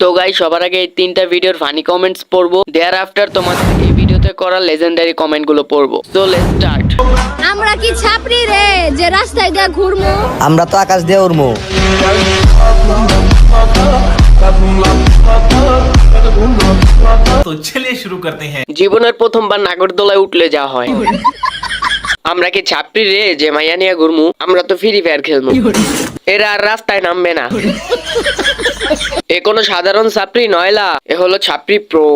তো গাই সবার আগে এই তিনটা ভিডিওর ফানি কমেন্টস পড়ব। দেয়ার আফটার তোমাদের এই ভিডিওতে করা লেজেন্ডারি কমেন্টগুলো পড়ব। তো লেটস স্টার্ট আমরা কি ছাপড়ি রে? যে রাস্তায় দিয়ে ঘুরমু। আমরা তো আকাশ দিয়ে উড়মু। তো চলে শুরু করতে হ্যাঁ। জীবনের প্রথমবার নাগরদোলায় উঠলে যা হয়। আমরা কি ছাপড়ি রে যে মাইয়া নিয়ে ঘুরমু আমরা তো ফ্রি ফায়ার খেলব এরা আর রাস্তায় নামবে না এ কোনো সাধারণ ছাপড়ি নয়লা এ হলো ছাপরি প্রো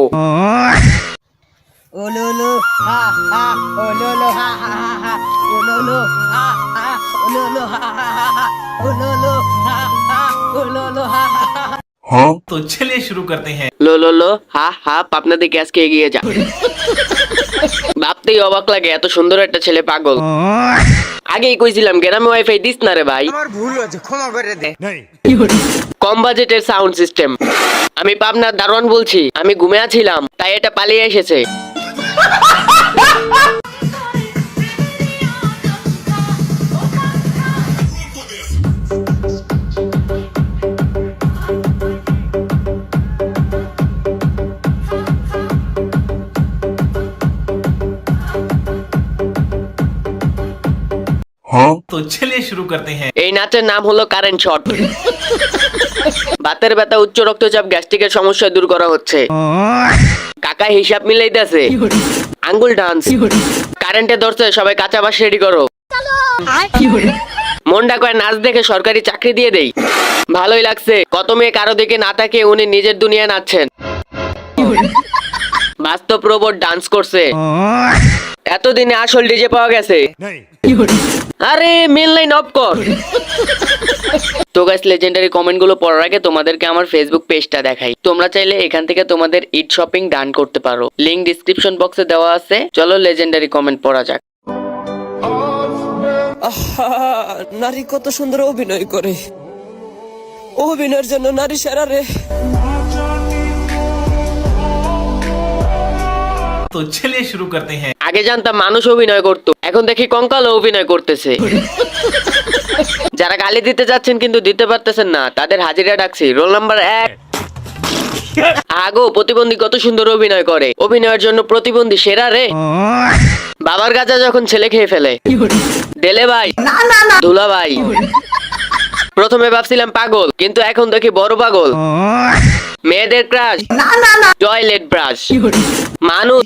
তো চলিয়ে শুরু করতে হ্যাঁ লো লো লো হা হা পাপনা দিকে আজকে এগিয়ে যা ভাবতেই অবাক লাগে এত সুন্দর একটা ছেলে পাগল। আগেই কইছিলাম গ্রামে ওয়াইফাই দিস না রে ভাই। আমার ভুল হয়েছে ক্ষমা করে দে। কম বাজেটের সাউন্ড সিস্টেম আমি পাবনার দারোয়ান বলছি আমি ঘুমে আছিলাম তাই এটা পালিয়ে এসেছে। তো চলে শুরু করতে হ্যাঁ এই নাচের নাম হলো কারেন্ট শট। বাতের ব্যথা উচ্চ রক্তচাপ গ্যাস্ট্রিকের সমস্যা দূর করা হচ্ছে। কাকা হিসাব মিলাই মিলাইতেছে। আঙ্গুল ডান্স কারেন্টে ধরছে সবাই কাঁচা বাস রেডি করো। মন্ডা কয় নাচ দেখে সরকারি চাকরি দিয়ে দেই। ভালোই লাগছে কত মেয়ে কারও দিকে না তাকিয়ে উনি নিজের দুনিয়া নাচছেন। বাস্তব রোবট ডান্স করছে। এতদিনে আসল ডিজে পাওয়া গেছে। আরে মেন লাইন অফ কর। তো গাইস লেজেন্ডারি কমেন্টগুলো পড়ার আগে তোমাদেরকে আমার ফেসবুক পেজটা দেখাই। তোমরা চাইলে এখান থেকে তোমাদের ইট শপিং ডান করতে পারো। লিংক ডিসক্রিপশন বক্সে দেওয়া আছে। চলো লেজেন্ডারি কমেন্ট পড়া যাক। আহা, নারী কত সুন্দর অভিনয় করে। অভিনয়ের জন্য নারী সেরা রে। तो चलिए शुरू करते हैं আগে জানতাম মানুষ অভিনয় করতো এখন দেখি কঙ্কালও অভিনয় করতেছে যারা গালি দিতে যাচ্ছেন কিন্তু দিতে পারতেছেন না তাদের হাজিরা ডাকছি রোল নাম্বার এক আগো প্রতিবন্ধী কত সুন্দর অভিনয় করে অভিনয়ের জন্য প্রতিবন্ধী সেরা রে বাবার গাজা যখন ছেলে খেয়ে ফেলে দেলে ভাই দুলা ভাই প্রথমে ভাবছিলাম পাগল কিন্তু এখন দেখি বড় পাগল। মেয়েদের ক্রাশ টয়লেট ব্রাশ মানুষ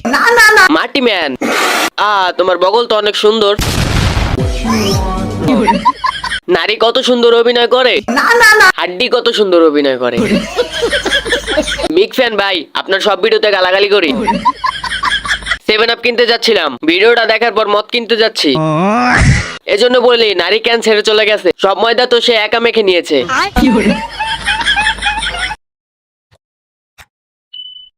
মাটি ম্যান আ তোমার বগল তো অনেক সুন্দর। নারী কত সুন্দর অভিনয় করে। হাড্ডি কত সুন্দর অভিনয় করে। বিগ ফ্যান ভাই আপনার সব ভিডিওতে গালাগালি করি। সেভেন আপ কিনতে যাচ্ছিলাম। ভিডিওটা দেখার পর মদ কিনতে যাচ্ছি। এজন্য বলি নারী ক্যান ছেড়ে চলে গেছে। সব ময়দা তো সে একা মেখে নিয়েছে।